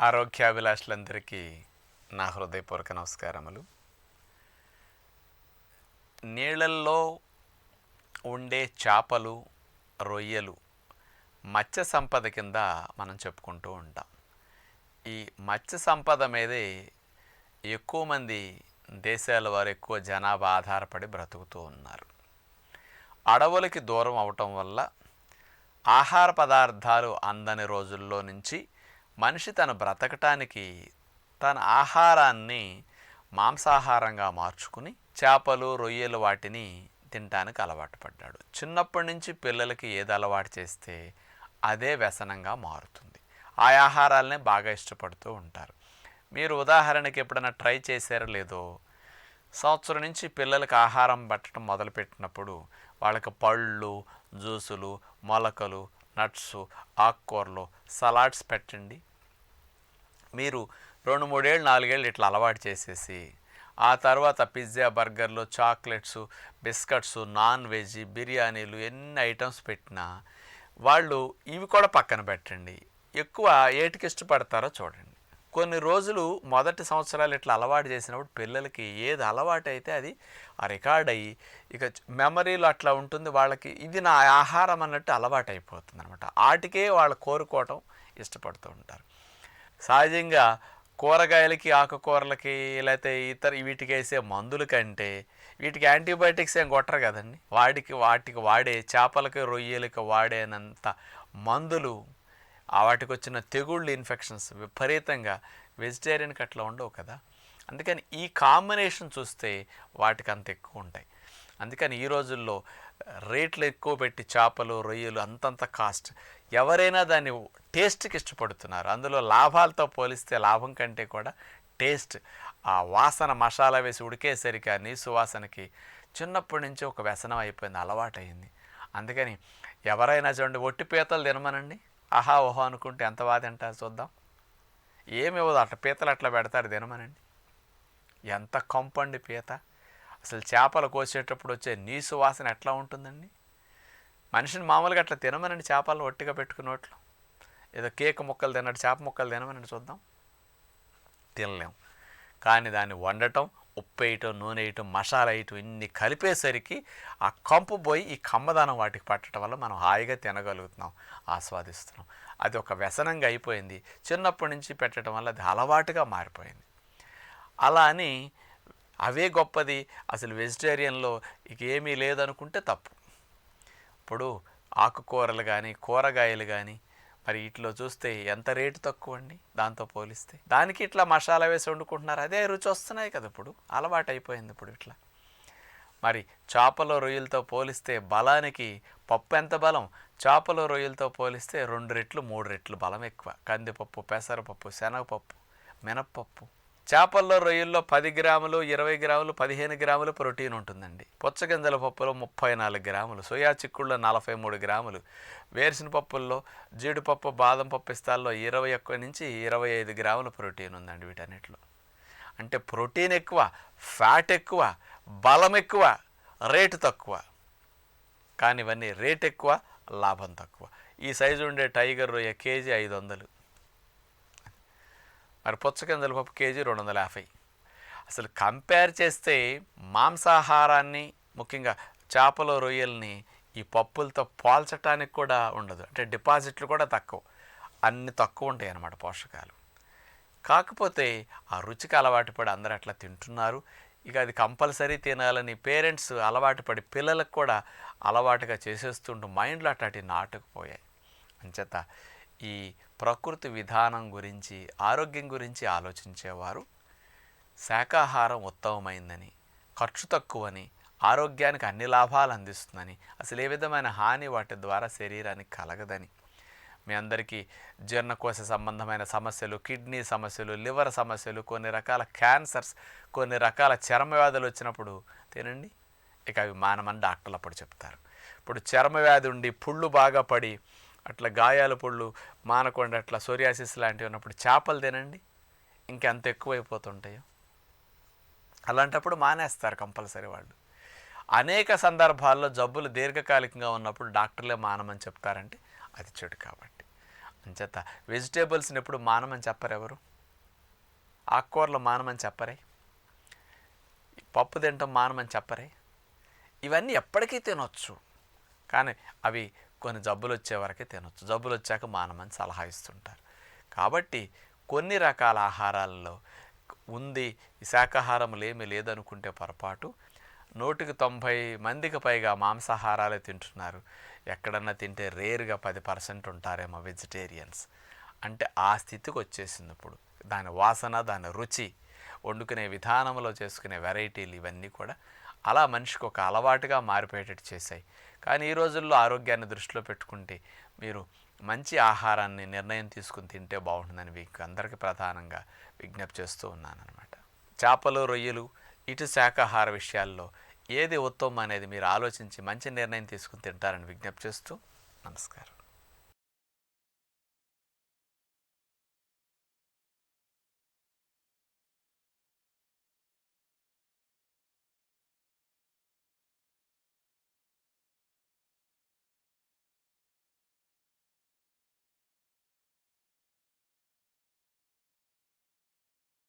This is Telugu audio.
ఆరోగ్యాభిలాషులందరికీ నా హృదయపూర్వక నమస్కారములు. నీళ్ళల్లో ఉండే చేపలు రొయ్యలు మత్స్య సంపద కింద మనం చెప్పుకుంటూ ఉంటాం. ఈ మత్స్య సంపద మీదే ఎక్కువ మంది దేశాల వారు ఎక్కువ జనాభా ఆధారపడి బ్రతుకుతూ ఉన్నారు. అడవులకి దూరం అవటం వల్ల ఆహార పదార్థాలు అందని రోజుల్లో నుంచి మనిషి తను బ్రతకటానికి తన ఆహారాన్ని మాంసాహారంగా మార్చుకుని చేపలు రొయ్యలు వాటిని తినటానికి అలవాటు పడ్డాడు. చిన్నప్పటి నుంచి పిల్లలకి ఏది అలవాటు చేస్తే అదే వ్యసనంగా మారుతుంది. ఆ ఆహారాలనే బాగా ఇష్టపడుతూ ఉంటారు. మీరు ఉదాహరణకి ఎప్పుడైనా ట్రై చేశారో లేదో సంవత్సరం నుంచి పిల్లలకు ఆహారం పెట్టడం మొదలుపెట్టినప్పుడు వాళ్ళకి పళ్ళు జ్యూసులు మొలకలు నట్స్ ఆకుకూరలు సలాడ్స్ పెట్టండి. మీరు రెండు మూడేళ్ళు నాలుగేళ్ళు ఇట్లా అలవాటు చేసేసి ఆ తర్వాత పిజ్జా బర్గర్లు చాక్లెట్స్ బిస్కెట్స్ నాన్ వెజ్ బిర్యానీలు ఎన్ని ఐటమ్స్ పెట్టినా వాళ్ళు ఇవి కూడా పక్కన పెట్టండి. ఎక్కువ ఏటికి ఇష్టపడతారో చూడండి. కొన్ని రోజులు మొదటి సంవత్సరాలు ఇట్లా అలవాటు చేసినప్పుడు పిల్లలకి ఏది అలవాటు అయితే అది ఆ రికార్డ్ అయ్యి ఇక మెమరీలో అట్లా ఉంటుంది వాళ్ళకి ఇది నా ఆహారం అన్నట్టు అలవాటు అయిపోతుంది అనమాట వాటికే వాళ్ళు కోరుకోవటం ఇష్టపడుతూ ఉంటారు. సహజంగా కూరగాయలకి ఆకుకూరలకి లేకపోతే ఇతర వీటికి వేసే మందుల కంటే వీటికి యాంటీబయాటిక్స్ ఏం కొట్టరు కదండి. వాటికి వాటికి వాడే చేపలకి రొయ్యలకి వాడేనంత మందులు వాటికి వచ్చిన తెగుళ్ళు ఇన్ఫెక్షన్స్ విపరీతంగా వెజిటేరియన్కి అట్లా ఉండవు కదా. అందుకని ఈ కాంబినేషన్ చూస్తే వాటికి అంత ఎక్కువ ఉంటాయి. అందుకని ఈ రోజుల్లో రేట్లు ఎక్కువ పెట్టి చేపలు రొయ్యలు అంతంత కాస్ట్ ఎవరైనా దాన్ని టేస్ట్కి ఇష్టపడుతున్నారు. అందులో లాభాలతో పోలిస్తే లాభం కంటే కూడా టేస్ట్ ఆ వాసన మసాలా వేసి ఉడికేసరికి ఆ నీసు వాసనకి చిన్నప్పటి నుంచి ఒక వ్యసనం అయిపోయింది అలవాటైంది అందుకని ఎవరైనా చూడండి ఒట్టి పీతలు తినమనండి. ఆహా ఓహో అనుకుంటే ఎంత బాధ తింటారు చూద్దాం. ఏమి ఇవ్వదు అట్లా పీతలు అట్లా పెడతారు తినమనండి. ఎంత కంపండి పీత. అసలు చేపలు కోసేటప్పుడు వచ్చే నీసు వాసన ఎట్లా ఉంటుందండి? మనిషిని మామూలుగా అట్లా తినమనండి చేపలు ఒట్టిగా పెట్టుకున్నట్లు ఏదో కేక్ ముక్కలు తినట్టు చేప ముక్కలు తినమనండి చూద్దాం. తినలేం. కానీ దాన్ని వండటం ఉప్పు వేయటం నూనె వేయటం మసాలా వేయటం ఇన్ని కలిపేసరికి ఆ కంపు పోయి ఈ కమ్మదానం వాటికి పట్టడం వల్ల మనం హాయిగా తినగలుగుతున్నాం ఆస్వాదిస్తున్నాం. అది ఒక వ్యసనంగా అయిపోయింది. చిన్నప్పటి నుంచి పెట్టడం వల్ల అది అలవాటుగా మారిపోయింది. అలా అని అవే గొప్పది. అసలు వెజిటేరియన్లో ఇక ఏమీ లేదనుకుంటే తప్పు. ఇప్పుడు ఆకుకూరలు కానీ కూరగాయలు కానీ మరి వీటిలో చూస్తే ఎంత రేటు తక్కువ అండి దాంతో పోలిస్తే. దానికి ఇట్లా మసాలా వేసి వండుకుంటున్నారు. అదే రుచి వస్తున్నాయి కదా ఇప్పుడు. అలవాటు అయిపోయింది ఇప్పుడు ఇట్లా. మరి చేపల రొయ్యలతో పోలిస్తే బలానికి పప్పు ఎంత బలం? చేపల రొయ్యలతో పోలిస్తే రెండు రెట్లు మూడు రెట్లు బలం ఎక్కువ. కందిపప్పు పెసరపప్పు శనగపప్పు మినప్పప్పు. చేపల్లో రొయ్యల్లో పది గ్రాములు ఇరవై గ్రాములు పదిహేను గ్రాములు ప్రోటీన్ ఉంటుందండి. పుచ్చగింజల పప్పులో ముప్పై నాలుగు గ్రాములు సోయా చిక్కుల్లో నలభై మూడు గ్రాములు వేరుసిన పప్పుల్లో జీడిపప్పు బాదం పప్పు ఇస్తాల్లో ఇరవై ఒక్క నుంచి ఇరవై ఐదు గ్రాముల ప్రోటీన్ ఉందండి వీటన్నిటిలో. అంటే ప్రోటీన్ ఎక్కువ ఫ్యాట్ ఎక్కువ బలం ఎక్కువ రేటు తక్కువ. కానీ ఇవన్నీ రేట్ ఎక్కువ లాభం తక్కువ. ఈ సైజు ఉండే టైగర్ రొయ్య కేజీ ఐదు వందలు. మరి పుచ్చగింజల పప్పు కేజీ రెండు వందల యాభై. అసలు కంపేర్ చేస్తే మాంసాహారాన్ని ముఖ్యంగా చేపలు రొయ్యల్ని ఈ పప్పులతో పోల్చటానికి కూడా ఉండదు. అంటే డిపాజిట్లు కూడా తక్కువ. అన్ని తక్కువ ఉంటాయి అన్నమాట పోషకాలు. కాకపోతే ఆ రుచికి అలవాటు పడి అందరూ అట్లా తింటున్నారు. ఇక అది కంపల్సరీ తినాలని పేరెంట్స్ అలవాటు పడి పిల్లలకు కూడా అలవాటుగా చేసేస్తుంటూ మైండ్లో అట్లాంటి నాటుకుపోయాయి. అంచేత ఈ ప్రకృతి విధానం గురించి ఆరోగ్యం గురించి ఆలోచించేవారు. శాకాహారం ఉత్తమమైందని ఖర్చు తక్కువని ఆరోగ్యానికి అన్ని లాభాలు అందిస్తుందని అసలు ఏ విధమైన హాని వాటి ద్వారా శరీరానికి కలగదని. మీ అందరికీ జీర్ణకోశ సంబంధమైన సమస్యలు కిడ్నీ సమస్యలు లివర్ సమస్యలు కొన్ని రకాల క్యాన్సర్స్ కొన్ని రకాల చర్మ వ్యాధులు వచ్చినప్పుడు తినండి. ఇక అవి మానమని డాక్టర్లు అప్పుడు చెప్తారు. ఇప్పుడు చర్మ వ్యాధి ఉండి పుళ్ళు బాగా పడి అట్లా గాయాల పొళ్ళు మానకుండా అట్లా సోరియాసిస్ లాంటివి ఉన్నప్పుడు చేపలు తినండి. ఇంకెంత ఎక్కువైపోతుంటాయో. అలాంటప్పుడు మానేస్తారు కంపల్సరీ వాళ్ళు. అనేక సందర్భాల్లో జబ్బులు దీర్ఘకాలికంగా ఉన్నప్పుడు డాక్టర్లే మానమని చెప్తారంటే అది చెడు కాబట్టి. అంచేత వెజిటేబుల్స్ని ఎప్పుడు మానమని చెప్పరు ఎవరు? ఆకుకూరలు మానమని చెప్పరే? పప్పు తినటం మానమని చెప్పరే? ఇవన్నీ ఎప్పటికీ తినొచ్చు. కానీ అవి కొన్ని జబ్బులు వచ్చే వరకే తినొచ్చు. జబ్బులు వచ్చాక మానమని సలహా ఇస్తుంటారు. కాబట్టి కొన్ని రకాల ఆహారాలలో ఉంది. శాకాహారములు ఏమీ లేదనుకుంటే పొరపాటు. నూటికి తొంభై మందికి పైగా మాంసాహారాలే తింటున్నారు. ఎక్కడన్నా తింటే రేరుగా పది పర్సెంట్ ఉంటారేమో వెజిటేరియన్స్. అంటే ఆ స్థితికి వచ్చేసింది ఇప్పుడు. దాని వాసన దాని రుచి వండుకునే విధానంలో చేసుకునే వెరైటీలు ఇవన్నీ కూడా అలా మనిషికి ఒక అలవాటుగా మారిపోయేటట్టు చేశాయి. కానీ ఈ రోజుల్లో ఆరోగ్యాన్ని దృష్టిలో పెట్టుకుంటే మీరు మంచి ఆహారాన్ని నిర్ణయం తీసుకుని తింటే బాగుంటుందని మీకు అందరికీ ప్రధానంగా విజ్ఞప్తి చేస్తూ ఉన్నాను అనమాట చేపలు రొయ్యలు ఇటు శాకాహార విషయాల్లో ఏది ఉత్తమం అనేది మీరు ఆలోచించి మంచి నిర్ణయం తీసుకుని తింటారని విజ్ఞప్తి చేస్తూ నమస్కారం.